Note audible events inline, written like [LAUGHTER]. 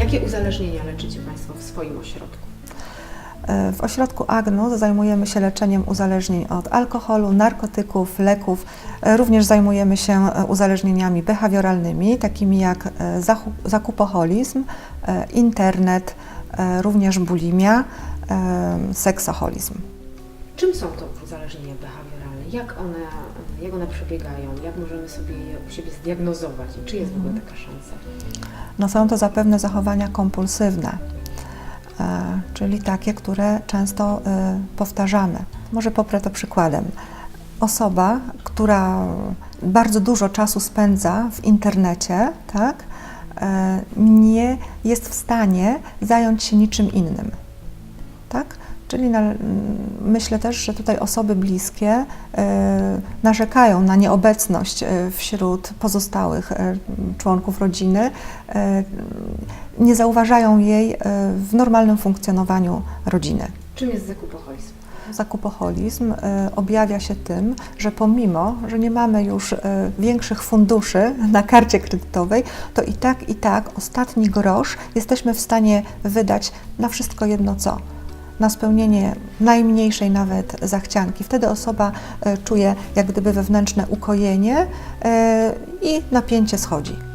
Jakie uzależnienia leczycie Państwo w swoim ośrodku? E, W ośrodku Agnus zajmujemy się leczeniem uzależnień od alkoholu, narkotyków, leków. E, Również zajmujemy się e, uzależnieniami behawioralnymi, takimi jak zakupoholizm, internet, również bulimia, seksoholizm. Czym są to uzależnienia behawioralne? Jak one, jak one przebiegają? Jak możemy sobie je u siebie zdiagnozować? Czy jest w ogóle taka szansa? No są to zapewne zachowania kompulsywne, e, czyli takie, które często e, powtarzamy. Może poprę to przykładem. Osoba, która bardzo dużo czasu spędza w internecie, tak, e, nie jest w stanie zająć się niczym innym. Czyli na, myślę też, że tutaj osoby bliskie e, narzekają na nieobecność e, wśród pozostałych e, członków rodziny, nie zauważają jej w normalnym funkcjonowaniu rodziny. Czym jest zakupoholizm? Zakupoholizm objawia się tym, że pomimo, że nie mamy już większych funduszy [LAUGHS] na karcie kredytowej, to i tak, i tak ostatni grosz jesteśmy w stanie wydać na wszystko jedno co. Na spełnienie najmniejszej nawet zachcianki. Wtedy osoba e, czuje jak gdyby wewnętrzne ukojenie e, i napięcie schodzi.